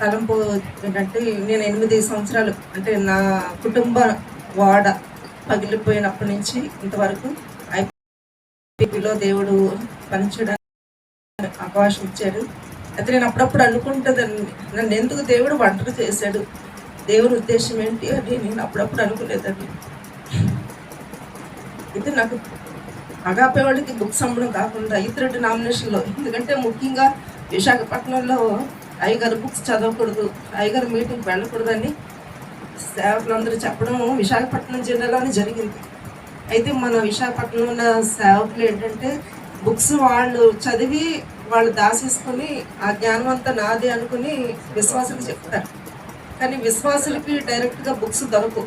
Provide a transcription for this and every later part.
తలంపు ఏంటంటే నేను ఎనిమిది సంవత్సరాలు అంటే నా కుటుంబ వాడ పగిలిపోయినప్పటి నుంచి ఇంతవరకు ఐపీలో దేవుడు పనిచేయడానికి అవకాశం ఇచ్చాడు. అయితే నేను అప్పుడప్పుడు అనుకుంటుందండి నన్ను ఎందుకు దేవుడు వంటలు చేశాడు? దేవుని ఉద్దేశం ఏంటి అని నేను అప్పుడప్పుడు అనుకోలేదండి. అయితే నాకు అగాపే వాళ్ళకి బుక్స్ అమ్మడం కాకుండా ఇతరుడు నామినేషన్లో ఎందుకంటే ముఖ్యంగా విశాఖపట్నంలో అయ్యగారు బుక్స్ చదవకూడదు. అయ్యగారు మీటింగ్ వెళ్ళకూడదని సేవకులందరూ చెప్పడం విశాఖపట్నం జిల్లాలోనే జరిగింది. అయితే మన విశాఖపట్నంలో ఉన్న సేవకులు ఏంటంటే బుక్స్ వాళ్ళు చదివి వాళ్ళు దాసేసుకొని ఆ జ్ఞానం అంతా నాదే అనుకుని విశ్వాసులకు చెప్తారు. కానీ విశ్వాసులకి డైరెక్ట్గా బుక్స్ దొరకవు.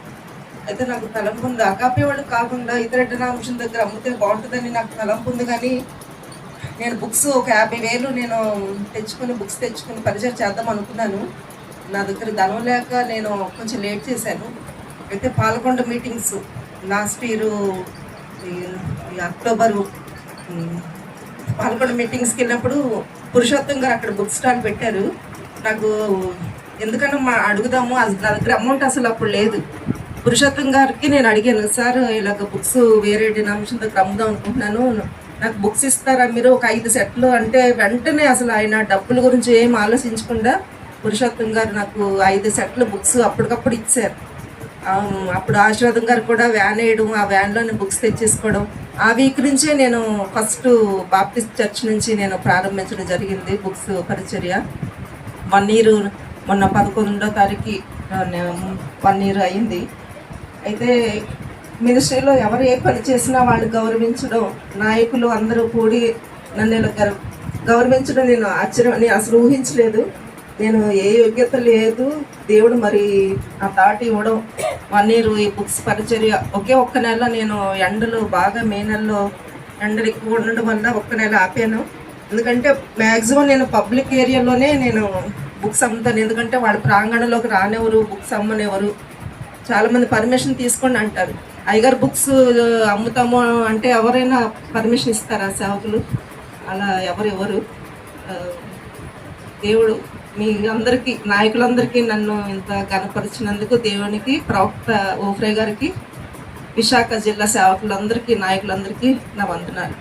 అయితే నాకు తలంపు ఉంది అకాపే వాళ్ళు కాకుండా ఇతర అంశం దగ్గర అమ్మితే బాగుంటుందని నాకు తలంపు ఉంది కానీ నేను బుక్స్ ఒక యాభై వేలు నేను తెచ్చుకొని బుక్స్ తెచ్చుకొని పరిచయం చేద్దాం అనుకున్నాను. నా దగ్గర ధనం లేక నేను కొంచెం లేట్ చేశాను. అయితే పాల్గొండ మీటింగ్స్ లాస్ట్ ఇయర్ అక్టోబరు పాల్గొండ మీటింగ్స్కి వెళ్ళినప్పుడు పురుషోత్తం గారు అక్కడ బుక్ స్టాల్ పెట్టారు. నాకు ఎందుకన్నా మా అడుగుదాము అసలు నా దగ్గర అమౌంట్ అసలు అప్పుడు లేదు. పురుషోత్తం గారికి నేను అడిగాను సార్ ఇలాగ బుక్స్ వేరే డినామినేషన్ దగ్గర అమ్ముదాం అనుకుంటున్నాను. నాకు బుక్స్ ఇస్తారా మీరు? ఒక ఐదు సెట్లు. అంటే వెంటనే అసలు ఆయన డబ్బుల గురించి ఏం ఆలోచించకుండా పురుషోత్తం గారు నాకు ఐదు సెట్లు బుక్స్ అప్పటికప్పుడు ఇచ్చారు. అప్పుడు ఆశీర్వాదం గారు కూడా వ్యాన్ వేయడం ఆ వ్యాన్లోనే బుక్స్ తెచ్చేసుకోవడం. ఆ వీక్ నుంచే నేను ఫస్ట్ బాప్టిస్ట్ చర్చ్ నుంచి నేను ప్రారంభించడం జరిగింది బుక్స్ పరిచర్య. వన్ ఇయర్ మొన్న పదకొండో తారీఖు వన్ ఇయర్ అయింది. అయితే మినిస్ట్రీలో ఎవరు ఏ పని చేసినా వాళ్ళు గౌరవించడం నాయకులు అందరూ కూడి నన్ను గౌరవించడం నేను ఆశ్చర్యం నేను అసలు ఊహించలేదు. నేను ఏ యోగ్యత లేదు. దేవుడు మరి ఆ తాటి ఇవ్వడం వన్ ఇయర్ ఈ బుక్స్ పరిచర్య. ఒకే ఒక్క నెల నేను ఎండలు బాగా మే నెలలో ఎండలు ఎక్కువ ఉండడం వల్ల ఒక్క నెల ఆపాను. ఎందుకంటే మ్యాక్సిమం నేను పబ్లిక్ ఏరియాలోనే నేను బుక్స్ అమ్ముతాను. ఎందుకంటే వాళ్ళ ప్రాంగణంలోకి రానివ్వరు బుక్స్ అమ్మనివ్వరు. చాలామంది పర్మిషన్ తీసుకోండి అంటారు. అయ్యగారు బుక్స్ అమ్ముతాము అంటే ఎవరైనా పర్మిషన్ ఇస్తారా సేవకులు? అలా ఎవరు ఎవరు? దేవుడు మీ అందరికీ నాయకులందరికీ నన్ను ఇంత గనపరిచినందుకు దేవునికి ప్రవక్త ఓఫ్రే గారికి విశాఖ జిల్లా సేవకులందరికీ నాయకులందరికీ నా వందనాలు.